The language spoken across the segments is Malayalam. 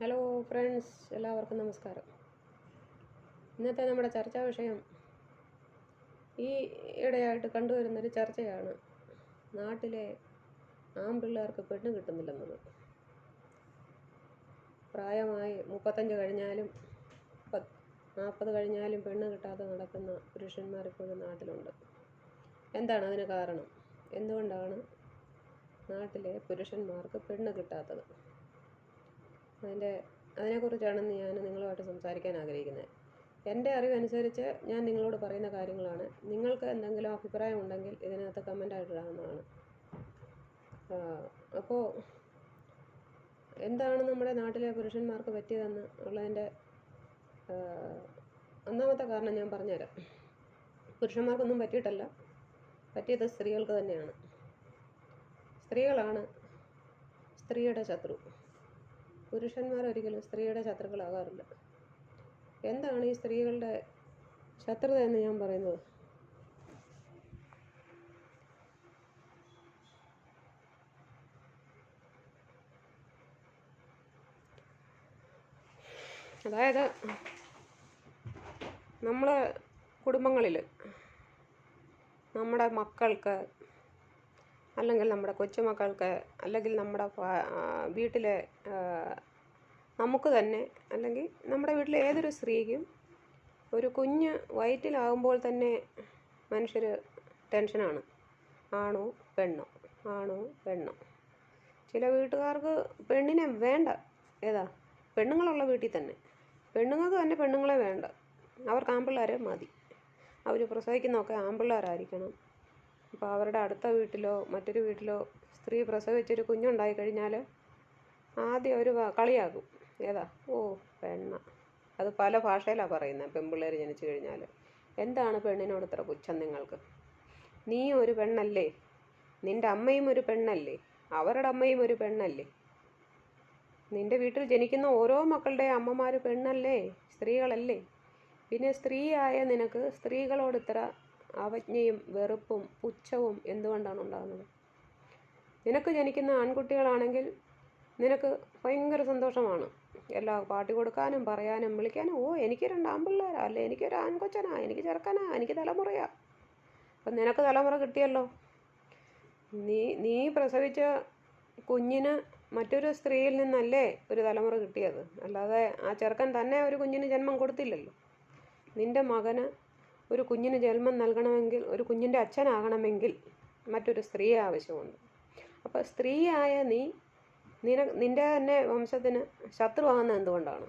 ഹലോ ഫ്രണ്ട്സ് എല്ലാവർക്കും നമസ്കാരം. ഇന്നത്തെ നമ്മുടെ ചർച്ചാ വിഷയം ഈ ഇടയായിട്ട് കണ്ടുവരുന്നൊരു ചർച്ചയാണ് നാട്ടിലെ ആൺപിള്ളേർക്ക് പെണ്ണ് കിട്ടുന്നില്ലെന്നത്. പ്രായമായി മുപ്പത്തഞ്ച് കഴിഞ്ഞാലും പത്ത് നാൽപ്പത് കഴിഞ്ഞാലും പെണ്ണ് കിട്ടാതെ നടക്കുന്ന പുരുഷന്മാർ ഇപ്പോഴും നാട്ടിലുണ്ട്. എന്താണ് അതിന് കാരണം? എന്തുകൊണ്ടാണ് നാട്ടിലെ പുരുഷന്മാർക്ക് പെണ്ണ് കിട്ടാത്തത്? അതിന്റെ അതിനെക്കുറിച്ചാണ് കുറിച്ചാണ് ഞാൻ നിങ്ങളുമായിട്ട് സംസാരിക്കാൻ ആഗ്രഹിക്കുന്നത്. എന്റെ അറിവനുസരിച്ച് ഞാൻ നിങ്ങളോട് പറയുന്ന കാര്യങ്ങളാണ്. നിങ്ങൾക്ക് എന്തെങ്കിലും അഭിപ്രായം ഉണ്ടെങ്കിൽ ഇതിനകത്ത് കമന്റായിട്ട് ഇടാവുന്നതാണ് അപ്പോൾ എന്താണ് നമ്മുടെ നാട്ടിലെ പുരുഷന്മാർക്ക് പറ്റിയതെന്ന് ഉള്ളതിന്റെ ഒന്നാമത്തെ കാരണം ഞാൻ പറഞ്ഞുതരാം. പുരുഷന്മാർക്കൊന്നും പറ്റിയിട്ടല്ല. പറ്റിയത് സ്ത്രീകൾക്ക് തന്നെയാണ്. സ്ത്രീകളാണ് സ്ത്രീയുടെ ശത്രു. പുരുഷന്മാർ ഒരിക്കലും സ്ത്രീയുടെ ശത്രുക്കളാകാറില്ല. എന്താണ് ഈ സ്ത്രീകളുടെ ശത്രുത എന്ന് ഞാൻ പറയുന്നത്? അതായത് നമ്മളെ കുടുംബങ്ങളിൽ നമ്മുടെ മക്കൾക്ക് അല്ലെങ്കിൽ നമ്മുടെ കൊച്ചുമക്കൾക്ക് അല്ലെങ്കിൽ നമ്മുടെ വീട്ടിലെ നമുക്ക് തന്നെ അല്ലെങ്കിൽ നമ്മുടെ വീട്ടിലെ ഏതൊരു സ്ത്രീക്കും ഒരു കുഞ്ഞ് വയറ്റിലാകുമ്പോൾ തന്നെ മനുഷ്യർ ടെൻഷനാണ്. ആണോ പെണ്ണോ? ആണോ പെണ്ണോ? ചില വീട്ടുകാർക്ക് പെണ്ണിനെ വേണ്ട. ഏതാ? പെണ്ണുങ്ങളുള്ള വീട്ടിൽ തന്നെ. പെണ്ണുങ്ങൾക്ക് തന്നെ പെണ്ണുങ്ങളെ വേണ്ട. അവർക്ക് ആമ്പിള്ളേരെ മതി. അവർ പ്രസവിക്കുന്നതൊക്കെ ആൺപിള്ളേരായിരിക്കണം. അപ്പോൾ അവരുടെ അടുത്ത വീട്ടിലോ മറ്റൊരു വീട്ടിലോ സ്ത്രീ പ്രസവിച്ചൊരു കുഞ്ഞുണ്ടായി കഴിഞ്ഞാൽ ആദ്യം അവർ കളിയാക്കും ഏതാ? ഓ പെണ്ണ. അത് പല ഭാഷയിലാണ് പറയുന്നത്. പെൺപിള്ളേർ ജനിച്ചു കഴിഞ്ഞാൽ. എന്താണ് പെണ്ണിനോട് ഇത്ര പുച്ഛം നിങ്ങൾക്ക്? നീ ഒരു പെണ്ണല്ലേ? നിന്റെ അമ്മയും ഒരു പെണ്ണല്ലേ? അവരുടെ അമ്മയും ഒരു പെണ്ണല്ലേ? നിന്റെ വീട്ടിൽ ജനിക്കുന്ന ഓരോ മക്കളുടെ അമ്മമാർ പെണ്ണല്ലേ? സ്ത്രീകളല്ലേ? പിന്നെ സ്ത്രീയായ നിനക്ക് സ്ത്രീകളോട് ഇത്ര അവജ്ഞയും വെറുപ്പും പുച്ഛവും എന്തുകൊണ്ടാണ് ഉണ്ടാകുന്നത്? നിനക്ക് ജനിക്കുന്ന ആൺകുട്ടികളാണെങ്കിൽ നിനക്ക് ഭയങ്കര സന്തോഷമാണ്. എല്ലാ പാട്ടി കൊടുക്കാനും പറയാനും വിളിക്കാനും ഓ എനിക്ക് രണ്ട് ആൺപിള്ളേരാ അല്ലെ? എനിക്കൊരു ആൺകൊച്ചനാ എനിക്ക് ചെറുക്കനാ എനിക്ക് തലമുറയാ. അപ്പം നിനക്ക് തലമുറ കിട്ടിയല്ലോ. നീ നീ പ്രസവിച്ച കുഞ്ഞിന് മറ്റൊരു സ്ത്രീയിൽ നിന്നല്ലേ ഒരു തലമുറ കിട്ടിയത്? അല്ലാതെ ആ ചെറുക്കൻ തന്നെ ഒരു കുഞ്ഞിന് ജന്മം കൊടുത്തില്ലല്ലോ. നിന്റെ മകന് ഒരു കുഞ്ഞിന് ജന്മം നൽകണമെങ്കിൽ ഒരു കുഞ്ഞിന്റെ അച്ഛനാകണമെങ്കിൽ മറ്റൊരു സ്ത്രീയെ ആവശ്യമുണ്ട്. അപ്പോൾ സ്ത്രീയായ നീ നിന നിന്റെ തന്നെ വംശത്തിന് ശത്രുവാകുന്ന എന്തുകൊണ്ടാണ്?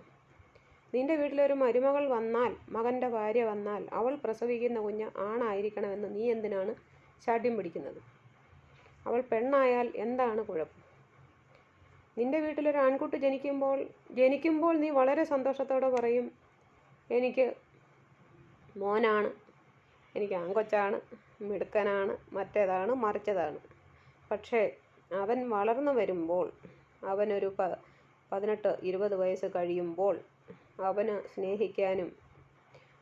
നിന്റെ വീട്ടിലൊരു മരുമകൾ വന്നാൽ മകന്റെ ഭാര്യ വന്നാൽ അവൾ പ്രസവിക്കുന്ന കുഞ്ഞ് ആണായിരിക്കണമെന്ന് നീ എന്തിനാണ് ശാഠ്യം പിടിക്കുന്നത്? അവൾ പെണ്ണായാൽ എന്താണ് കുഴപ്പം? നിന്റെ വീട്ടിലൊരു ആൺകുട്ടി ജനിക്കുമ്പോൾ ജനിക്കുമ്പോൾ നീ വളരെ സന്തോഷത്തോടെ പറയും എനിക്ക് മോനാണ്. എനിക്ക് ആൺകൊച്ചാണ് മിടുക്കനാണ് മറ്റേതാണ് മറിച്ചതാണ്. പക്ഷേ അവൻ വളർന്നു വരുമ്പോൾ അവനൊരു പ പതിനെട്ട് ഇരുപത് വയസ്സ് കഴിയുമ്പോൾ അവന് സ്നേഹിക്കാനും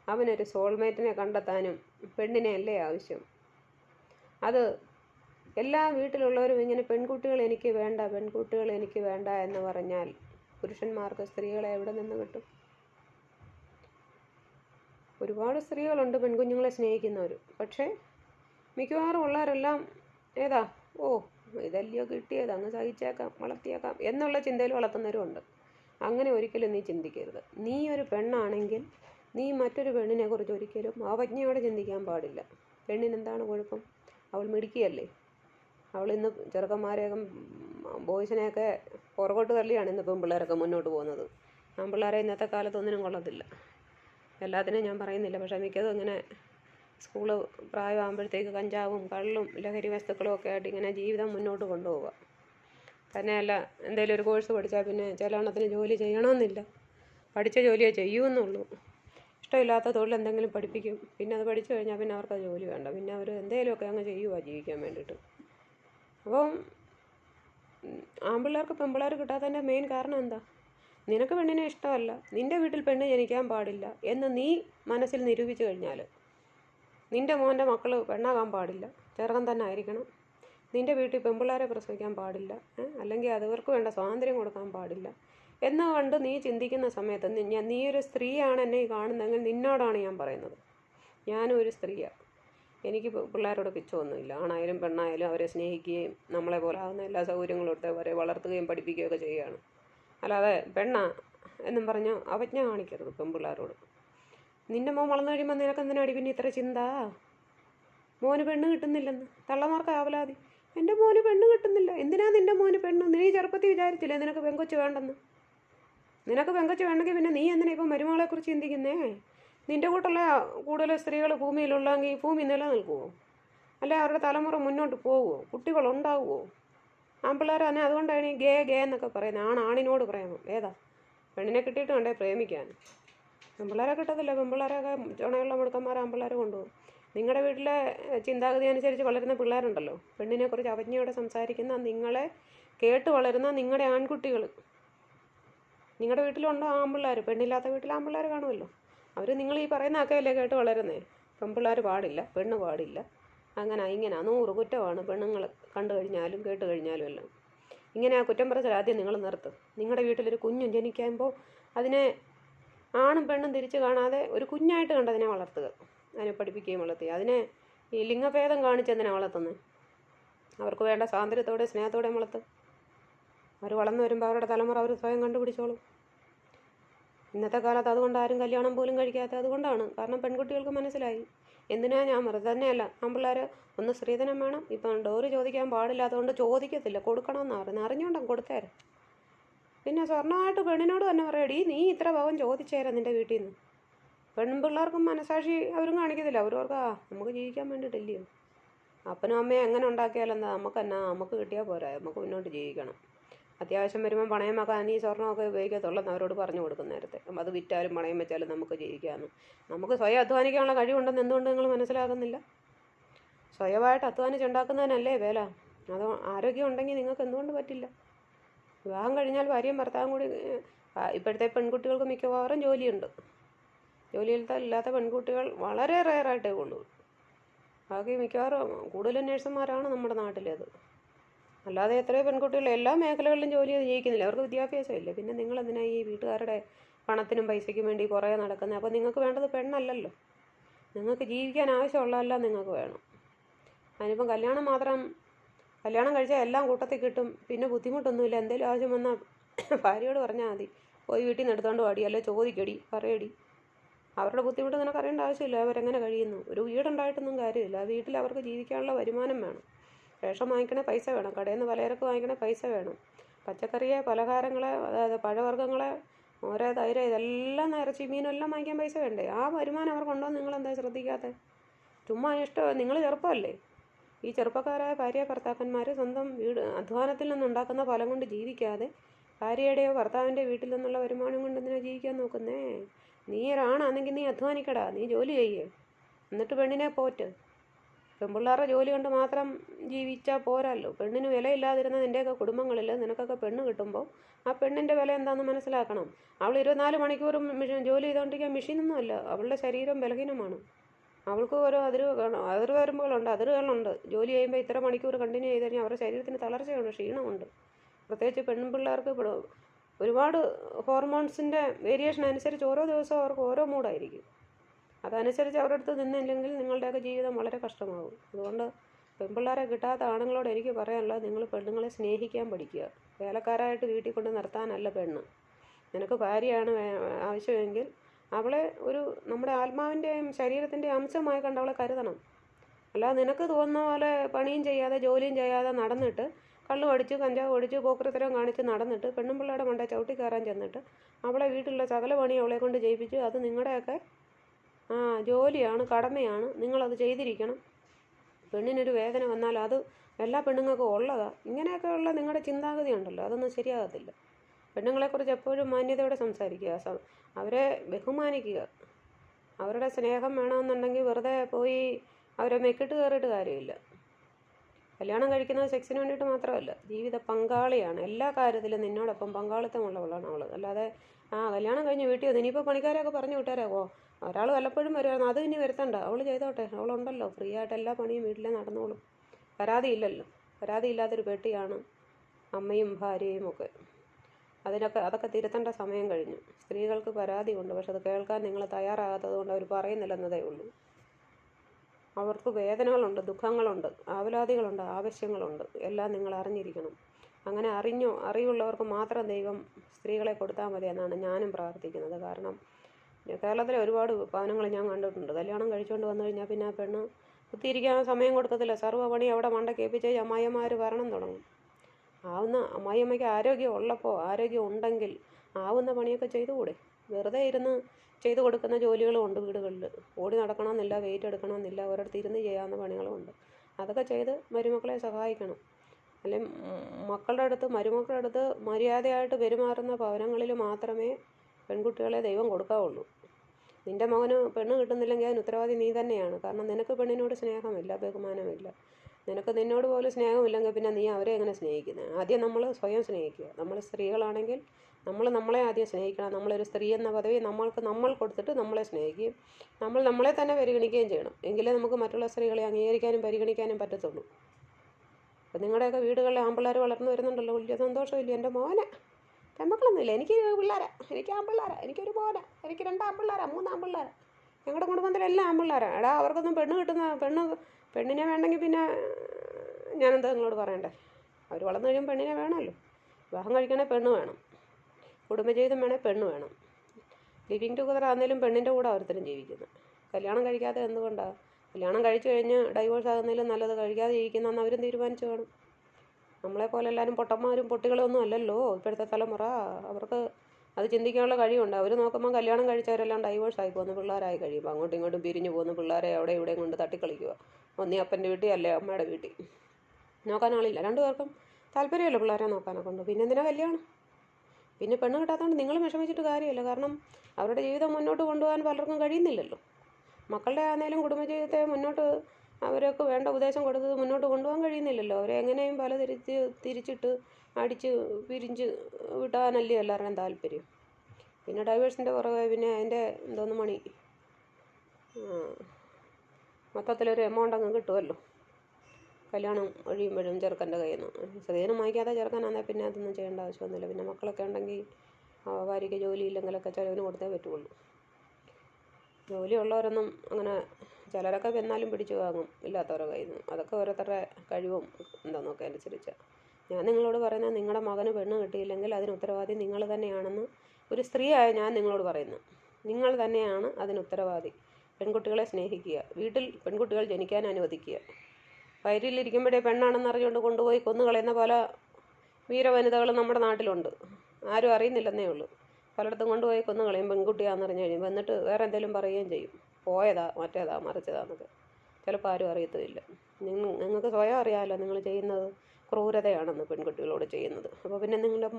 അവനൊരു സോൾമേറ്റിനെ കണ്ടെത്താനും പെണ്ണിനെ അല്ലേ ആവശ്യം? അത് എല്ലാ വീട്ടിലുള്ളവരും ഇങ്ങനെ പെൺകുട്ടികൾ എനിക്ക് വേണ്ട പെൺകുട്ടികൾ എനിക്ക് വേണ്ട എന്ന് പറഞ്ഞാൽ പുരുഷന്മാർക്ക് സ്ത്രീകളെ എവിടെ നിന്ന് കിട്ടും? ഒരുപാട് സ്ത്രീകളുണ്ട് പെൺകുഞ്ഞുങ്ങളെ സ്നേഹിക്കുന്നവർ. പക്ഷേ മിക്കവാറും ഉള്ളവരെല്ലാം ഏതാ ഓ ഇതല്ലയോ കിട്ടിയത് അങ്ങ് സഹിച്ചേക്കാം വളർത്തിയേക്കാം എന്നുള്ള ചിന്തയിൽ വളർത്തുന്നവരുമുണ്ട്. അങ്ങനെ ഒരിക്കലും നീ ചിന്തിക്കരുത്. നീ ഒരു പെണ്ണാണെങ്കിൽ നീ മറ്റൊരു പെണ്ണിനെ കുറിച്ച് ഒരിക്കലും അവജ്ഞയോടെ ചിന്തിക്കാൻ പാടില്ല. പെണ്ണിനെന്താണ് കുഴപ്പം? അവൾ മിടുക്കിയല്ലേ? അവൾ ഇന്ന് ചെറുക്കന്മാരെയൊക്കെ ബോയ്സിനെയൊക്കെ പുറകോട്ട് തള്ളിയാണ് ഇന്ന് പെൺപിള്ളേരൊക്കെ മുന്നോട്ട് പോകുന്നത്. ആൺപിള്ളേരെ ഇന്നത്തെ കാലത്ത് ഒന്നിനും കൊള്ളത്തില്ല. എല്ലാത്തിനും ഞാൻ പറയുന്നില്ല. പക്ഷേ മിക്കതും ഇങ്ങനെ സ്കൂൾ പ്രായമാകുമ്പോഴത്തേക്ക് കഞ്ചാവും കള്ളും ലഹരി വസ്തുക്കളും ഒക്കെ ആയിട്ട് ഇങ്ങനെ ജീവിതം മുന്നോട്ട് കൊണ്ടുപോവുക. തന്നെയല്ല എന്തെങ്കിലും ഒരു കോഴ്സ് പഠിച്ചാൽ പിന്നെ ചില എണ്ണത്തിന് ജോലി ചെയ്യണമെന്നില്ല. പഠിച്ച ജോലിയെ ചെയ്യുമെന്നുള്ളൂ. ഇഷ്ടമില്ലാത്ത തൊഴിൽ എന്തെങ്കിലും പഠിപ്പിക്കും. പിന്നെ അത് പഠിച്ചു കഴിഞ്ഞാൽ പിന്നെ അവർക്ക് ജോലി വേണ്ട. പിന്നെ അവർ എന്തെങ്കിലുമൊക്കെ അങ്ങ് ചെയ്യുക ജീവിക്കാൻ വേണ്ടിയിട്ട്. അപ്പം ആൺപിള്ളേർക്ക് പെൺപിള്ളേർ കിട്ടാത്തതിന്റെ മെയിൻ കാരണം എന്താ? നിനക്ക് പെണ്ണിനെ ഇഷ്ടമല്ല. നിന്റെ വീട്ടിൽ പെണ്ണ് ജനിക്കാൻ പാടില്ല എന്ന് നീ മനസ്സിൽ നിരൂപിച്ചു കഴിഞ്ഞാൽ നിന്റെ മോന്റെ മക്കൾ പെണ്ണാകാൻ പാടില്ല. ചെറുക്കൻ തന്നെ ആയിരിക്കണം. നിന്റെ വീട്ടിൽ പെമ്പിള്ളാരെ പ്രസവിക്കാൻ പാടില്ല. അല്ലെങ്കിൽ അതവർക്ക് വേണ്ട സ്വാതന്ത്ര്യം കൊടുക്കാൻ പാടില്ല. എന്ന് കണ്ട് നീ ചിന്തിക്കുന്ന സമയത്ത് ഞാൻ നീ ഒരു സ്ത്രീയാണ് എന്നെ കാണുന്നതെങ്കിൽ നിന്നോടാണ് ഞാൻ പറയുന്നത്. ഞാനും ഒരു സ്ത്രീയാണ് എനിക്ക് പിള്ളേരോട് പിച്ചമൊന്നുമില്ല ആണായാലും പെണ്ണായാലും അവരെ സ്നേഹിക്കുകയും നമ്മളെ പോലെ ആകുന്ന എല്ലാ സൗകര്യങ്ങളും എടുത്ത് അവരെ വളർത്തുകയും പഠിപ്പിക്കുകയൊക്കെ ചെയ്യുകയാണ്. അല്ലാതെ പെണ്ണ എന്നും പറഞ്ഞു അവജ്ഞ കാണിക്കരുത് പെൺപിള്ളേരോട് നിന്റെ മോൻ വളർന്നു കഴിയുമ്പോൾ നിനക്ക് എന്തിനാടി പിന്നെ ഇത്ര ചിന്ത? മോന് പെണ്ണ് കിട്ടുന്നില്ലെന്ന്. തള്ളമാർക്ക് ആവലാതി എന്റെ മോന് പെണ്ണ് കിട്ടുന്നില്ല. എന്തിനാ നിന്റെ മോന് പെണ്ണ്? നീ ചെറുപ്പത്തിൽ വിചാരിച്ചില്ലേ നിനക്ക് പെങ്കൊച്ച് വേണ്ടെന്ന്? നിനക്ക് പെങ്കൊച്ച് വേണമെങ്കിൽ പിന്നെ നീ എന്തിനാ ഇപ്പം മരുമകളെക്കുറിച്ച് ചിന്തിക്കുന്നേ? നിന്റെ കൂട്ടുള്ള കൂടുതൽ സ്ത്രീകൾ ഭൂമിയിലുള്ളെങ്കിൽ ഈ ഭൂമി നിലനിൽക്കുമോ അല്ലെ അവരുടെ തലമുറ മുന്നോട്ട് പോകുമോ കുട്ടികളുണ്ടാവുമോ ആൺപിള്ളേർ തന്നെ അതുകൊണ്ടാണ് ഈ ഗേ ഗേ എന്നൊക്കെ പറയുന്നത്. ആണ് ആണിനോട് പ്രേമം. ഏതാ? പെണ്ണിനെ കിട്ടിയിട്ട് വേണ്ടേ പ്രേമിക്കാൻ. പെൺപിള്ളേരെ കിട്ടത്തില്ല. പെൺപിള്ളേരൊക്കെ ചുണയുള്ള മുടുക്കന്മാർ ആൺപിള്ളേരെ കൊണ്ടുപോകും. നിങ്ങളുടെ വീട്ടിലെ ചിന്താഗതി അനുസരിച്ച് വളരുന്ന പിള്ളേരുണ്ടല്ലോ. പെണ്ണിനെക്കുറിച്ച് അവജ്ഞയോടെ സംസാരിക്കുന്ന നിങ്ങളെ കേട്ട് വളരുന്ന നിങ്ങളുടെ ആൺകുട്ടികൾ നിങ്ങളുടെ വീട്ടിലുണ്ടോ ആൺപിള്ളേർ പെണ്ണില്ലാത്ത വീട്ടിൽ ആൺപിള്ളേർ കാണുമല്ലോ. അവർ നിങ്ങൾ ഈ പറയുന്ന അക്കയല്ലേ കേട്ട് വളരുന്നേ? പെൺപിള്ളേർ പാടില്ല. പെണ്ണ് പാടില്ല. അങ്ങനെ ഇങ്ങനെ നൂറ് കുറ്റമാണ് പെണ്ണുങ്ങൾ കണ്ടു കഴിഞ്ഞാലും കേട്ട് കഴിഞ്ഞാലും എല്ലാം. ഇങ്ങനെ ആ കുറ്റം പറച്ചിൽ ആദ്യം നിങ്ങൾ നിർത്തും. നിങ്ങളുടെ വീട്ടിലൊരു കുഞ്ഞും ജനിക്കുമ്പോൾ അതിനെ ആണും പെണ്ണും തിരിച്ച് കാണാതെ ഒരു കുഞ്ഞായിട്ട് കണ്ടതിനെ വളർത്തുക. അതിനെ പഠിപ്പിക്കുകയും വളർത്തുക. അതിനെ ഈ ലിംഗഭേദം കാണിച്ച് എന്തിനാ വളർത്തുന്നത് അവർക്ക് വേണ്ട സ്വാതന്ത്ര്യത്തോടെ സ്നേഹത്തോടെ വളർത്തുക അവർ വളർന്നു വരുമ്പോൾ അവരുടെ തലമുറ അവർ സ്വയം കണ്ടുപിടിച്ചോളും. ഇന്നത്തെ കാലത്ത് അതുകൊണ്ട് ആരും കല്യാണം പോലും കഴിക്കാത്ത അതുകൊണ്ടാണ്. കാരണം പെൺകുട്ടികൾക്ക് മനസ്സിലായി. എന്തിനാ ഞാൻ വെറുതെ തന്നെയല്ല? ആമ്പിള്ളേർ ഒന്ന് സ്ത്രീധനം വേണം. ഇപ്പം ഡോറ് ചോദിക്കാൻ പാടില്ല അതുകൊണ്ട് ചോദിക്കത്തില്ല കൊടുക്കണമെന്ന് പറഞ്ഞു അറിഞ്ഞുകൊണ്ടാണ് കൊടുത്തേരെ. പിന്നെ സ്വർണമായിട്ട് പെണ്ണിനോട് തന്നെ പറയടി നീ ഇത്ര ഭാവം ചോദിച്ചേരാ നിന്റെ വീട്ടിൽ നിന്ന് പെൺപിള്ളേർക്കും മനസാക്ഷി അവരും കാണിക്കത്തില്ല. അവരവർക്ക് ആ നമുക്ക് ജീവിക്കാൻ വേണ്ടിയിട്ടില്ലയോ? അപ്പനും അമ്മയും എങ്ങനെ ഉണ്ടാക്കിയാലെന്താ നമുക്ക് എന്നാ നമുക്ക് കിട്ടിയാൽ പോരാ. നമുക്ക് മുന്നോട്ട് ജീവിക്കണം. അത്യാവശ്യം വരുമ്പോൾ പണയം വെക്കാൻ ഈ സ്വർണമൊക്കെ ഉപയോഗിക്കത്തുള്ളെന്ന് അവരോട് പറഞ്ഞു കൊടുക്കും നേരത്തെ. അപ്പം അത് വിറ്റാലും പണയം വെച്ചാലും നമുക്ക് ജീവിക്കാമെന്ന്. നമുക്ക് സ്വയം അധ്വാനിക്കാനുള്ള കഴിവുണ്ടെന്ന് എന്തുകൊണ്ട് നിങ്ങൾ മനസ്സിലാക്കുന്നില്ല സ്വയമായിട്ട് അധ്വാനിച്ചുണ്ടാക്കുന്നതിനല്ലേ വേല? അത് ആരോഗ്യം ഉണ്ടെങ്കിൽ നിങ്ങൾക്ക് എന്തുകൊണ്ട് പറ്റില്ല? വിവാഹം കഴിഞ്ഞാൽ ഭാര്യയും ഭർത്താവും കൂടി ഇപ്പോഴത്തെ പെൺകുട്ടികൾക്ക് മിക്കവാറും ജോലിയുണ്ട്. ജോലിയിലത്തെ ഇല്ലാത്ത പെൺകുട്ടികൾ വളരെ റെയറായിട്ടേ കൊണ്ടുപോകും. ബാക്കി മിക്കവാറും കൂടുതലും നഴ്സുമാരാണ് നമ്മുടെ നാട്ടിലേത്. അല്ലാതെ എത്രയോ പെൺകുട്ടികൾ എല്ലാ മേഖലകളിലും ജോലി ചെയ്ത് ജയിക്കുന്നില്ല. അവർക്ക് വിദ്യാഭ്യാസം ഇല്ല പിന്നെ നിങ്ങൾ എന്തിനാ ഈ വീട്ടുകാരുടെ പണത്തിനും പൈസയ്ക്കും വേണ്ടി കുറേ നടക്കുന്നത്? അപ്പോൾ നിങ്ങൾക്ക് വേണ്ടത് പെണ്ണല്ലല്ലോ. നിങ്ങൾക്ക് ജീവിക്കാൻ ആവശ്യമുള്ളതെല്ലാം നിങ്ങൾക്ക് വേണം. അതിനിപ്പം കല്യാണം മാത്രം കല്യാണം കഴിച്ചാൽ എല്ലാം കൂട്ടത്തിൽ കിട്ടും. പിന്നെ ബുദ്ധിമുട്ടൊന്നുമില്ല. എന്തെങ്കിലും ആവശ്യം വന്നാൽ ഭാര്യയോട് പറഞ്ഞാൽ മതി. പോയി വീട്ടിൽ നിന്ന് എടുത്തോണ്ട് പാടി അല്ലെ ചോദിക്കടി പറയടി. അവരുടെ ബുദ്ധിമുട്ട് നിനക്ക് അറിയേണ്ട ആവശ്യമില്ല. അവരെങ്ങനെ കഴിയുന്നു? ഒരു വീടുണ്ടായിട്ടൊന്നും കാര്യമില്ല. ആ വീട്ടിൽ അവർക്ക് ജീവിക്കാനുള്ള വരുമാനം വേണം. റേഷൻ വാങ്ങിക്കണ പൈസ വേണം. കടയിൽ നിന്ന് പലചരക്ക് വാങ്ങിക്കണേ പൈസ വേണം. പച്ചക്കറിയെ പലഹാരങ്ങളെ അതായത് പഴവർഗങ്ങളെ ഓരോ തൈര് ഇതെല്ലാം ഇറച്ചി മീനും എല്ലാം വാങ്ങിക്കാൻ പൈസ വേണ്ടേ? ആ വരുമാനം അവർക്കുണ്ടോ നിങ്ങൾ എന്താ ശ്രദ്ധിക്കാത്തത് ചുമ്മാ ഇഷ്ടം നിങ്ങൾ ചെറുപ്പമല്ലേ? ഈ ചെറുപ്പക്കാരായ ഭാര്യ ഭർത്താക്കന്മാർ സ്വന്തം വീട് അധ്വാനത്തിൽ നിന്നുണ്ടാക്കുന്ന ഫലം കൊണ്ട് ജീവിക്കാതെ ഭാര്യയുടെയോ ഭർത്താവിന്റെ വീട്ടിൽ നിന്നുള്ള വരുമാനം കൊണ്ട് എന്തിനാ ജീവിക്കാൻ നോക്കുന്നേ? നീ ഒരാണാണെങ്കിൽ നീ അധ്വാനിക്കടാ നീ ജോലി ചെയ്യേ. എന്നിട്ട് പെണ്ണിനെ പോറ്റ്. പെൺപിള്ളേരുടെ ജോലി കൊണ്ട് മാത്രം ജീവിച്ചാൽ പോരല്ലോ. പെണ്ണിന് വിലയില്ലാതിരുന്ന നിന്റെയൊക്കെ കുടുംബങ്ങളിൽ നിനക്കൊക്കെ പെണ്ണ് കിട്ടുമ്പോൾ ആ പെണ്ണിന്റെ വില എന്താണെന്ന് മനസ്സിലാക്കണം. അവൾ ഇരുപത്തിനാല് മണിക്കൂറും മിഷ- ജോലി ചെയ്തുകൊണ്ടിരിക്കാൻ മെഷീനൊന്നുമല്ല. അവളുടെ ശരീരം ബലഹീനമാണ്. അവൾക്ക് ഓരോ അതിര് അതിർ വരുമ്പോഴുണ്ട് അതിരുകളുണ്ട് ജോലി ചെയ്യുമ്പോൾ ഇത്ര മണിക്കൂർ കണ്ടിന്യൂ ചെയ്ത് കഴിഞ്ഞാൽ അവരുടെ ശരീരത്തിന് തളർച്ചയുണ്ട് ക്ഷീണമുണ്ട്. പ്രത്യേകിച്ച് പെൺപിള്ളേർക്ക് ഒരുപാട് ഹോർമോൺസിന്റെ വേരിയേഷൻ അനുസരിച്ച് ഓരോ ദിവസവും അവർക്ക് ഓരോ മൂഡായിരിക്കും അതനുസരിച്ച് അവരുടെ അടുത്ത് നിന്നില്ലെങ്കിൽ നിങ്ങളുടെയൊക്കെ ജീവിതം വളരെ കഷ്ടമാകും. അതുകൊണ്ട് പെൺപിള്ളേരെ കിട്ടാത്ത ആണുങ്ങളോട് എനിക്ക് പറയാനുള്ളത് നിങ്ങൾ പെണ്ണുങ്ങളെ സ്നേഹിക്കാൻ പഠിക്കുക. വേലക്കാരായിട്ട് വീട്ടിൽ കൊണ്ട് നിർത്താനല്ല പെണ്ണ്. നിനക്ക് ഭാര്യയാണ് ആവശ്യമെങ്കിൽ അവളെ ഒരു നമ്മുടെ ആത്മാവിന്റെയും ശരീരത്തിന്റെയും അംശമായി കണ്ട് അവളെ കരുതണം. അല്ലാതെ നിനക്ക് തോന്നുന്ന പോലെ പണിയും ചെയ്യാതെ ജോലിയും ചെയ്യാതെ നടന്നിട്ട് കള്ളു അടിച്ച് കഞ്ചാവ് അടിച്ച് പോക്കരത്തരം കാണിച്ച് നടന്നിട്ട് പെണ്ണും പിള്ളേരുടെ മണ്ടേ ചവിട്ടി കയറാൻ ചെന്നിട്ട് അവളെ വീട്ടിലുള്ള സകല പണി അവളെ കൊണ്ട് ചെയ്യിപ്പിച്ച് അത് നിങ്ങളുടെയൊക്കെ ആ ജോലിയാണ് കടമയാണ്. നിങ്ങളത് ചെയ്തിരിക്കണം. പെണ്ണിനൊരു വേദന വന്നാൽ അത് എല്ലാ പെണ്ണുങ്ങൾക്കും ഉള്ളതാണ് ഇങ്ങനെയൊക്കെയുള്ള നിങ്ങളുടെ ചിന്താഗതി ഉണ്ടല്ലോ. അതൊന്നും ശരിയാകത്തില്ല. പെണ്ണുങ്ങളെക്കുറിച്ച് എപ്പോഴും മാന്യതയോടെ സംസാരിക്കുക. അവരെ ബഹുമാനിക്കുക. അവരുടെ സ്നേഹം വേണമെന്നുണ്ടെങ്കിൽ വെറുതെ പോയി അവരെ മെക്കിട്ട് കയറിയിട്ട് കാര്യമില്ല. കല്യാണം കഴിക്കുന്നത് സെക്സിന് വേണ്ടിയിട്ട് മാത്രമല്ല ജീവിത പങ്കാളിയാണ്. എല്ലാ കാര്യത്തിലും നിന്നോടൊപ്പം പങ്കാളിത്തമുള്ളവളാണ് അവൾ അല്ലാതെ ആ കല്യാണം കഴിഞ്ഞ് വീട്ടിൽ വന്നു ഇനിയിപ്പോൾ പണിക്കാരെയൊക്കെ പറഞ്ഞു വിട്ടാരാവോ ഒരാൾ വല്ലപ്പോഴും വരുമായിരുന്നു അത് ഇനി വരുത്തണ്ട. അവൾ ചെയ്തോട്ടെ. അവളുണ്ടല്ലോ. ഫ്രീ ആയിട്ട് എല്ലാ പണിയും വീട്ടിലെ നടന്നോളും. പരാതിയില്ലല്ലോ. പരാതിയില്ലാത്തൊരു പെട്ടിയാണ് അമ്മയും ഭാര്യയും ഒക്കെ. അതിനൊക്കെ അതൊക്കെ തിരുത്തേണ്ട സമയം കഴിഞ്ഞു. സ്ത്രീകൾക്ക് പരാതിയുണ്ട്. പക്ഷെ അത് കേൾക്കാൻ നിങ്ങൾ തയ്യാറാകാത്തത് കൊണ്ട് അവർ പറയുന്നില്ലെന്നതേ ഉള്ളൂ. അവർക്ക് വേദനകളുണ്ട് ദുഃഖങ്ങളുണ്ട് ആവലാതികളുണ്ട് ആവശ്യങ്ങളുണ്ട്. എല്ലാം നിങ്ങൾ അറിഞ്ഞിരിക്കണം. അങ്ങനെ അറിഞ്ഞോ അറിവുള്ളവർക്ക് മാത്രം ദൈവം സ്ത്രീകളെ കൊടുത്താൽ മതി എന്നാണ് ഞാനും പ്രാർത്ഥിക്കുന്നത്. കാരണം കേരളത്തിലെ ഒരുപാട് ഭവനങ്ങൾ ഞാൻ കണ്ടിട്ടുണ്ട്. കല്യാണം കഴിച്ചുകൊണ്ട് വന്നു കഴിഞ്ഞാൽ പിന്നെ ആ പെണ്ണ് കുത്തിയിരിക്കാൻ സമയം കൊടുക്കത്തില്ല. സർവ പണി അവിടെ മണ്ടയ്ക്ക് ഏൽപ്പിച്ച് അമ്മായിമാർ ഭരണം തുടങ്ങും. ആവുന്ന അമ്മായിയമ്മയ്ക്ക് ആരോഗ്യം ഉള്ളപ്പോൾ ആരോഗ്യം ഉണ്ടെങ്കിൽ ആവുന്ന പണിയൊക്കെ ചെയ്തുകൂടെ? വെറുതെ ഇരുന്ന് ചെയ്തു കൊടുക്കുന്ന ജോലികളും ഉണ്ട് വീടുകളിൽ. ഓടി നടക്കണമെന്നില്ല വെയിറ്റ് എടുക്കണമെന്നില്ല ഒരിടത്ത് ഇരുന്ന് ചെയ്യാവുന്ന പണികളുമുണ്ട് അതൊക്കെ ചെയ്ത് മരുമക്കളെ സഹായിക്കണം. അല്ലെ മക്കളുടെ അടുത്ത് മരുമക്കളുടെ അടുത്ത് മര്യാദയായിട്ട് പെരുമാറുന്ന ഭവനങ്ങളിൽ മാത്രമേ പെൺകുട്ടികളെ ദൈവം കൊടുക്കാവുള്ളൂ. നിന്റെ മകന് പെണ്ണ് കിട്ടുന്നില്ലെങ്കിൽ അതിന് ഉത്തരവാദി നീ തന്നെയാണ്. കാരണം നിനക്ക് പെണ്ണിനോട് സ്നേഹമില്ല ബഹുമാനമില്ല. നിനക്ക് നിന്നോട് പോലും സ്നേഹമില്ലെങ്കിൽ പിന്നെ നീ അവരെ എങ്ങനെ സ്നേഹിക്കുന്നത് ആദ്യം നമ്മൾ സ്വയം സ്നേഹിക്കുക. നമ്മൾ സ്ത്രീകളാണെങ്കിൽ നമ്മൾ നമ്മളെ ആദ്യം സ്നേഹിക്കണം. നമ്മളൊരു സ്ത്രീ എന്ന പദവി നമ്മൾക്ക് നമ്മൾ കൊടുത്തിട്ട് നമ്മളെ സ്നേഹിക്കുകയും നമ്മൾ നമ്മളെ തന്നെ പരിഗണിക്കുകയും ചെയ്യണം. എങ്കിലേ നമുക്ക് മറ്റുള്ള സ്ത്രീകളെ അംഗീകരിക്കാനും പരിഗണിക്കാനും പറ്റത്തുള്ളൂ. അപ്പം നിങ്ങളുടെയൊക്കെ വീടുകളിൽ ആമ്പിള്ളേർ വളർന്നു വരുന്നുണ്ടല്ലോ. വലിയ സന്തോഷമില്ല. എന്റെ മോനെ. പെമ്മക്കളൊന്നുമില്ല എനിക്ക് പിള്ളേരാ. എനിക്ക് ആൺപിള്ളേരാ. എനിക്കൊരു മോനാ. എനിക്ക് രണ്ട് ആൺപിള്ളേരാ. മൂന്ന് ആൺപിള്ളേരാ. ഞങ്ങളുടെ കുടുംബത്തിലെല്ലാം ആൺപിള്ളേരാ. എടാ അവർക്കൊന്നും പെണ്ണ് കിട്ടുന്ന പെണ്ണ് പെണ്ണിനെ വേണ്ടെങ്കിൽ പിന്നെ ഞാനെന്താ നിങ്ങളോട് പറയണ്ടേ? അവർ വളർന്നു കഴിയുമ്പോൾ പെണ്ണിനെ വേണമല്ലോ. വിവാഹം കഴിക്കണേ പെണ്ണ് വേണം. കുടുംബജീവിതം വേണേൽ പെണ്ണ് വേണം. ലിവിങ് ടുഗദർ ആണെങ്കിലും പെണ്ണിന്റെ കൂടെ ഓരോരുത്തരും ജീവിക്കുന്നത് കല്യാണം കഴിക്കാതെ എന്തുകൊണ്ടാണ് കല്യാണം കഴിച്ചു കഴിഞ്ഞ് ഡൈവോഴ്സ് ആകുന്നതിലും നല്ലത്. കഴിക്കാതെ ജീവിക്കുന്നതെന്ന് അവരും തീരുമാനിച്ചു കാണും. നമ്മളെപ്പോലെ എല്ലാവരും പൊട്ടന്മാരും പൊട്ടികളൊന്നും അല്ലല്ലോ ഇപ്പോഴത്തെ തലമുറ. അവർക്ക് അത് ചിന്തിക്കാനുള്ള കഴിവുണ്ട്. അവർ നോക്കുമ്പോൾ കല്യാണം കഴിച്ചവരെല്ലാം ഡൈവോഴ്സ് ആയി പോകുന്ന. പിള്ളേരായി കഴിയുമ്പോൾ അങ്ങോട്ടും ഇങ്ങോട്ടും പിരിഞ്ഞു പോകുന്ന. പിള്ളേരെ അവിടെ ഇവിടെയും കൊണ്ട് തട്ടിക്കളിക്കുക. ഒന്നീ അപ്പന്റെ വീട്ടിൽ അല്ലേ അമ്മയുടെ വീട്ടിൽ. നോക്കാൻ ആളില്ല. രണ്ടു പേർക്കും താല്പര്യമല്ല പിള്ളേരെ നോക്കാനൊക്കെ ഉണ്ട് പിന്നെ എന്തിനാ കല്യാണം? പിന്നെ പെണ്ണ് കിട്ടാത്തതുകൊണ്ട് നിങ്ങൾ വിഷമിച്ചിട്ട് കാര്യമില്ല. കാരണം അവരുടെ ജീവിതം മുന്നോട്ട് കൊണ്ടുപോകാൻ പലർക്കും കഴിയുന്നില്ലല്ലോ. മക്കളുടെ ആണെങ്കിലും കുടുംബജീവിതത്തെ മുന്നോട്ട് അവർക്ക് വേണ്ട ഉപദേശം കൊടുത്തത് മുന്നോട്ട് കൊണ്ടുപോകാൻ കഴിയുന്നില്ലല്ലോ. അവരെ എങ്ങനെയും പല തിരിച്ച് തിരിച്ചിട്ട് അടിച്ച് പിരിഞ്ച് വിടാനല്ലേ എല്ലാവരുടെയും താല്പര്യം. പിന്നെ ഡൈവേഴ്സിന്റെ പുറകെ പിന്നെ അതിന്റെ എന്തോന്ന് മണി മൊത്തത്തിലൊരു എമൗണ്ട് അങ്ങ് കിട്ടുമല്ലോ കല്യാണം ഒഴിയുമ്പോഴും ചെറുക്കന്റെ കയ്യിൽ നിന്ന്. സ്ത്രീധനം വാങ്ങിക്കാതെ ചെറുക്കനാണെങ്കിൽ പിന്നെ അതൊന്നും ചെയ്യേണ്ട ആവശ്യമൊന്നുമില്ല. പിന്നെ മക്കളൊക്കെ ഉണ്ടെങ്കിൽ ഭാര്യയ്ക്ക് ജോലി ഇല്ലെങ്കിലൊക്കെ ചിലവിന് കൊടുത്തേ പറ്റുള്ളൂ. ജോലിയുള്ളവരൊന്നും അങ്ങനെ ചിലരൊക്കെ എന്നാലും പിടിച്ചു വാങ്ങും ഇല്ലാത്തവരുടെ കയ്യിൽ നിന്ന്. അതൊക്കെ ഓരോരുത്തരുടെ കഴിവും എന്താണെന്നൊക്കെ അനുസരിച്ച്. ഞാൻ നിങ്ങളോട് പറയുന്നത് നിങ്ങളുടെ മകന് പെണ്ണ് കിട്ടിയില്ലെങ്കിൽ അതിന് ഉത്തരവാദി നിങ്ങൾ തന്നെയാണെന്ന് ഒരു സ്ത്രീയായ ഞാൻ നിങ്ങളോട് പറയുന്നു. നിങ്ങൾ തന്നെയാണ് അതിന് ഉത്തരവാദി. പെൺകുട്ടികളെ സ്നേഹിക്കുക. വീട്ടിൽ പെൺകുട്ടികൾ ജനിക്കാൻ അനുവദിക്കുക. വയറ്റിലിരിക്കുമ്പോഴേ പെണ്ണാണെന്ന് അറിഞ്ഞുകൊണ്ട് കൊണ്ടുപോയി കൊന്നുകളയുന്ന പല വീരവനിതകൾ നമ്മുടെ നാട്ടിലുണ്ട്. ആരും അറിയുന്നില്ലെന്നേ ഉള്ളൂ. പലയിടത്തും കൊണ്ടുപോയി കൊന്നുകളയും പെൺകുട്ടിയാണെന്ന് അറിഞ്ഞു കഴിയുമ്പോൾ എന്നിട്ട് വേറെ എന്തെങ്കിലും പറയുകയും ചെയ്യും. പോയതാ മറ്റേതാ മറിച്ചതാന്നൊക്കെ. ചിലപ്പോൾ ആരും അറിയത്തുമില്ല നിങ്ങൾ നിങ്ങൾക്ക് സ്വയം അറിയാമല്ലോ നിങ്ങൾ ചെയ്യുന്നത്. ക്രൂരതയാണെന്ന് പെൺകുട്ടികളോട് ചെയ്യുന്നത്. അപ്പോൾ പിന്നെ നിങ്ങളുടെ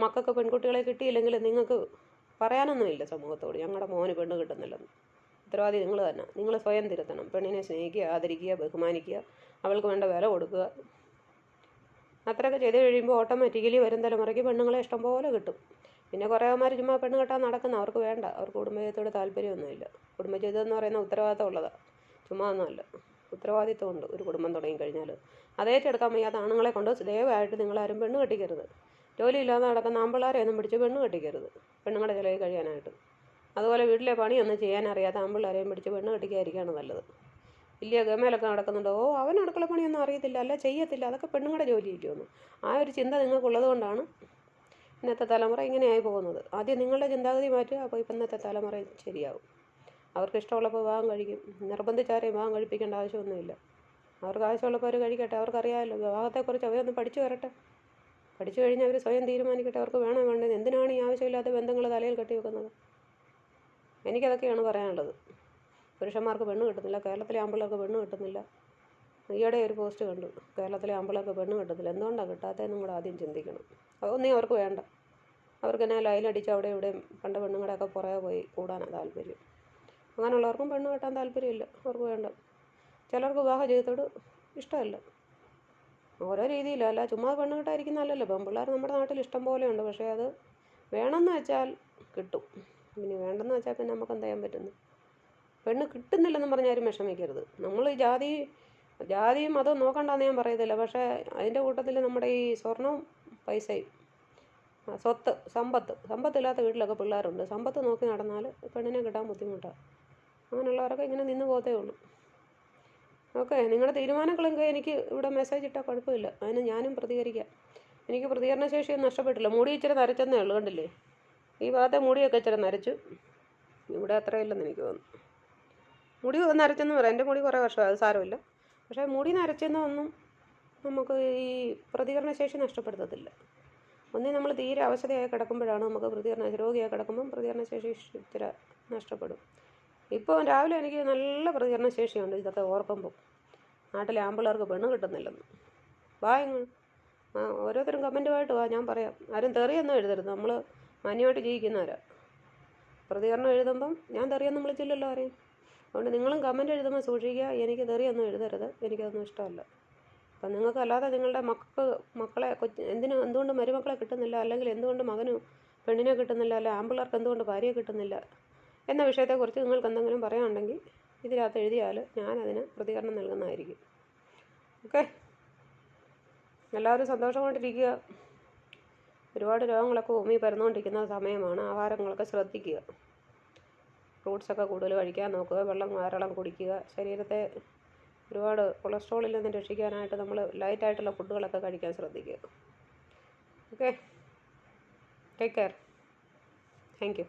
മക്കൾക്ക് പെൺകുട്ടികളെ കിട്ടിയില്ലെങ്കിൽ നിങ്ങൾക്ക് പറയാനൊന്നുമില്ല സമൂഹത്തോട്. ഞങ്ങളുടെ മോന് പെണ്ണ് കിട്ടുന്നില്ലെന്ന്. ഉത്തരവാദി നിങ്ങൾ തന്നെ. നിങ്ങൾ സ്വയം തിരുത്തണം. പെണ്ണിനെ സ്നേഹിക്കുക ആദരിക്കുക ബഹുമാനിക്കുക. അവൾക്ക് വേണ്ട വില കൊടുക്കുക. അത്രയൊക്കെ ചെയ്ത് കഴിയുമ്പോൾ ഓട്ടോമാറ്റിക്കലി വരും തലമുറയ്ക്ക് പെണ്ണുങ്ങളെ ഇഷ്ടംപോലെ കിട്ടും. പിന്നെ കുറേ അമ്മമാർ ചുമ്മാ പെണ്ണ് കെട്ടാൻ നടക്കുന്ന അവർക്ക് വേണ്ട. അവർക്ക് കുടുംബജീവിതത്തോട് താല്പര്യമൊന്നുമില്ല. കുടുംബജീവിതം എന്ന് പറയുന്ന ഉത്തരവാദിത്തം ഉള്ളതാണ് ചുമ്മാ ഒന്നുമല്ല ഉത്തരവാദിത്തമുണ്ട് ഒരു കുടുംബം തുടങ്ങിക്കഴിഞ്ഞാൽ അതേറ്റെടുക്കാൻ വയ്യാത്ത ആണുങ്ങളെ കൊണ്ട് ദയവായിട്ട് നിങ്ങളാരും പെണ്ണ് കെട്ടിക്കരുത്. ജോലിയില്ലാതെ നടക്കുന്ന ആമ്പിള്ളാരെ ഒന്നും പിടിച്ച് പെണ്ണ് കെട്ടിക്കരുത്. പെണ്ണുങ്ങളുടെ ചിലവിൽ കഴിയാനായിട്ട്. അതുപോലെ വീട്ടിലെ പണിയൊന്നും ചെയ്യാൻ അറിയാത്ത പിടിച്ച് പെണ്ണ് കെട്ടിക്കാതിരിക്കുകയാണ് നല്ലത്. വലിയ ഗമയിലൊക്കെ നടക്കുന്നുണ്ട്. ഓ അവൻ അടുക്കള പണിയൊന്നും അറിയത്തില്ല. അല്ല ചെയ്യത്തില്ല. അതൊക്കെ പെണ്ണുങ്ങളുടെ ജോലിയിരിക്കുമെന്ന് ആ ഒരു ചിന്ത നിങ്ങൾക്കുള്ളത് കൊണ്ടാണ് ഇന്നത്തെ തലമുറ ഇങ്ങനെയായി പോകുന്നത്. ആദ്യം നിങ്ങളുടെ ചിന്താഗതി മാറ്റുക അപ്പോൾ ഇപ്പം ഇന്നത്തെ തലമുറ ശരിയാവും. അവർക്ക് ഇഷ്ടമുള്ളപ്പോൾ വിവാഹം കഴിക്കും. നിർബന്ധിച്ചാരെയും വിവാഹം കഴിപ്പിക്കേണ്ട ആവശ്യമൊന്നുമില്ല. അവർക്ക് ആവശ്യമുള്ളപ്പോൾ അവർ കഴിക്കട്ടെ. അവർക്കറിയാമല്ലോ വിവാഹത്തെക്കുറിച്ച് അവരൊന്ന് പഠിച്ചു വരട്ടെ. പഠിച്ചു കഴിഞ്ഞാൽ അവർ സ്വയം തീരുമാനിക്കട്ടെ. അവർക്ക് വേണം വേണ്ടത്. എന്തിനാണ് ഈ ആവശ്യമില്ലാത്ത ബന്ധങ്ങൾ തലയിൽ കെട്ടി വെക്കുന്നത് എനിക്കതൊക്കെയാണ് പറയാനുള്ളത്. പുരുഷന്മാർക്ക് പെണ്ണ് കിട്ടുന്നില്ല. കേരളത്തിലെ ആമ്പിള്ളേർക്ക് പെണ്ണ് കിട്ടുന്നില്ല. ഈയിടെ ഒരു പോസ്റ്റ് കണ്ടു. കേരളത്തിലെ ആമ്പിള്ളേർക്ക് പെണ്ണ് കിട്ടുന്നില്ല. എന്തുകൊണ്ടാണ് കിട്ടാത്തതെന്നും കൂടെ ആദ്യം ചിന്തിക്കണം. അതൊന്നേ അവർക്ക് വേണ്ട. അവർക്ക് എന്നാൽ ലൈനടിച്ച് അവിടെ ഇവിടെയും പണ്ട് പെണ്ണുങ്ങളെയൊക്കെ പുറകെ പോയി കൂടാനാണ് താല്പര്യം. അങ്ങനെയുള്ളവർക്കും പെണ്ണ് കെട്ടാൻ താല്പര്യമില്ല. അവർക്ക് വേണ്ട. ചിലർക്ക് വിവാഹ ജീവിതത്തോട് ഇഷ്ടമല്ല. ഓരോ രീതിയിലും. അല്ല ചുമ്മാ പെണ്ണ് കിട്ടാതിരിക്കുന്നതല്ലല്ലോ. പെൺപിള്ളേർ നമ്മുടെ നാട്ടിൽ ഇഷ്ടം പോലെയുണ്ട്. പക്ഷേ അത് വേണമെന്ന് വെച്ചാൽ കിട്ടും. പിന്നെ വേണ്ടെന്ന് വെച്ചാൽ പിന്നെ നമുക്ക് എന്ത് ചെയ്യാൻ പറ്റുന്നു? പെണ്ണ് കിട്ടുന്നില്ലെന്ന് പറഞ്ഞാലും വിഷമിക്കരുത്. നമ്മൾ ജാതി ജാതിയും മതവും നോക്കണ്ടെന്ന് ഞാൻ പറയത്തില്ല. പക്ഷേ അതിന്റെ കൂട്ടത്തിൽ നമ്മുടെ ഈ സ്വർണവും പൈസയും സ്വത്ത് സമ്പത്ത് സമ്പത്തില്ലാത്ത വീട്ടിലൊക്കെ പിള്ളേരുണ്ട്. സമ്പത്ത് നോക്കി നടന്നാൽ പെണ്ണിനെ കിട്ടാൻ ബുദ്ധിമുട്ടാണ് അങ്ങനെയുള്ളവരൊക്കെ ഇങ്ങനെ നിന്ന് പോകത്തേ ഉള്ളൂ. ഓക്കെ നിങ്ങളുടെ തീരുമാനങ്ങളൊക്കെ എനിക്ക് ഇവിടെ മെസ്സേജ് ഇട്ടാൽ കുഴപ്പമില്ല. അതിന് ഞാനും പ്രതികരിക്കാം. എനിക്ക് പ്രതികരണ ശേഷിയൊന്നും നഷ്ടപ്പെട്ടില്ല. മുടി ഇച്ചിരി നരച്ചെന്നേ ഉള്ളൂ കണ്ടില്ലേ? ഈ ഭാഗത്തെ മുടിയൊക്കെ ഇച്ചിരി നരച്ചു. ഇവിടെ അത്രയില്ലെന്ന് എനിക്ക് തോന്നുന്നു. മുടി നരച്ചെന്ന് പറയാം എന്റെ മുടി കുറേ വർഷം അത് സാരമില്ല. പക്ഷേ മുടി നരച്ചെന്ന് ഒന്നും നമുക്ക് ഈ പ്രതികരണ ശേഷി നഷ്ടപ്പെടുത്തത്തില്ല. ഒന്നേ നമ്മൾ തീരെ അവശതയായി കിടക്കുമ്പോഴാണ് നമുക്ക് പ്രതികരണ രോഗിയായി കിടക്കുമ്പം പ്രതികരണ ശേഷി ഇച്ചിരി നഷ്ടപ്പെടും. ഇപ്പോൾ രാവിലെ എനിക്ക് നല്ല പ്രതികരണശേഷിയുണ്ട് ഇതൊക്കെ ഓർക്കുമ്പോൾ നാട്ടിലെ ആമ്പിള്ളേർക്ക് പെണ്ണ് കിട്ടുന്നില്ലെന്ന്. വാ ഇങ്ങ്. ആ ഓരോരുത്തരും കമന്റുമായിട്ട് വാ ഞാൻ പറയാം. ആരും തെറിയൊന്നും എഴുതരുത്. നമ്മൾ മാന്യമായിട്ട് ജീവിക്കുന്നവരാണ് പ്രതികരണം എഴുതുമ്പം ഞാൻ തെറിയൊന്നും വിളിച്ചില്ലല്ലോ ആരെയും. അതുകൊണ്ട് നിങ്ങളും കമന്റ് എഴുതുമ്പോൾ സൂക്ഷിക്കുക. എനിക്ക് തെറിയൊന്നും എഴുതരുത്. എനിക്കതൊന്നും ഇഷ്ടമല്ല. അപ്പം നിങ്ങൾക്ക് അല്ലാതെ നിങ്ങളുടെ മക്കൾക്ക് മക്കളെ കൊച്ച് എന്തിനു എന്തുകൊണ്ട് മരുമക്കളെ കിട്ടുന്നില്ല? അല്ലെങ്കിൽ എന്തുകൊണ്ട് മകന് പെണ്ണിനെ കിട്ടുന്നില്ല? അല്ലെ ആമ്പിള്ളേർക്ക് എന്തുകൊണ്ട് ഭാര്യയെ കിട്ടുന്നില്ല? എന്ന വിഷയത്തെക്കുറിച്ച് നിങ്ങൾക്ക് എന്തെങ്കിലും പറയാനുണ്ടെങ്കിൽ ഇതിനകത്ത് എഴുതിയാൽ ഞാനതിന് പ്രതികരണം നൽകുന്നതായിരിക്കും. ഓക്കെ? എല്ലാവരും സന്തോഷമായിട്ടിരിക്കുക. ഒരുപാട് രോഗങ്ങളൊക്കെ ഭൂമി പരന്നുകൊണ്ടിരിക്കുന്ന സമയമാണ്. ആഹാരങ്ങളൊക്കെ ശ്രദ്ധിക്കുക. ഫ്രൂട്ട്സൊക്കെ കൂടുതൽ കഴിക്കാൻ നോക്കുക വെള്ളം ധാരാളം കുടിക്കുക. ശരീരത്തെ ഒരുപാട് കൊളസ്ട്രോളിൽ നിന്ന് രക്ഷിക്കാനായിട്ട് നമ്മൾ ലൈറ്റായിട്ടുള്ള ഫുഡുകളൊക്കെ കഴിക്കാൻ ശ്രദ്ധിക്കുക. Okay take care thank you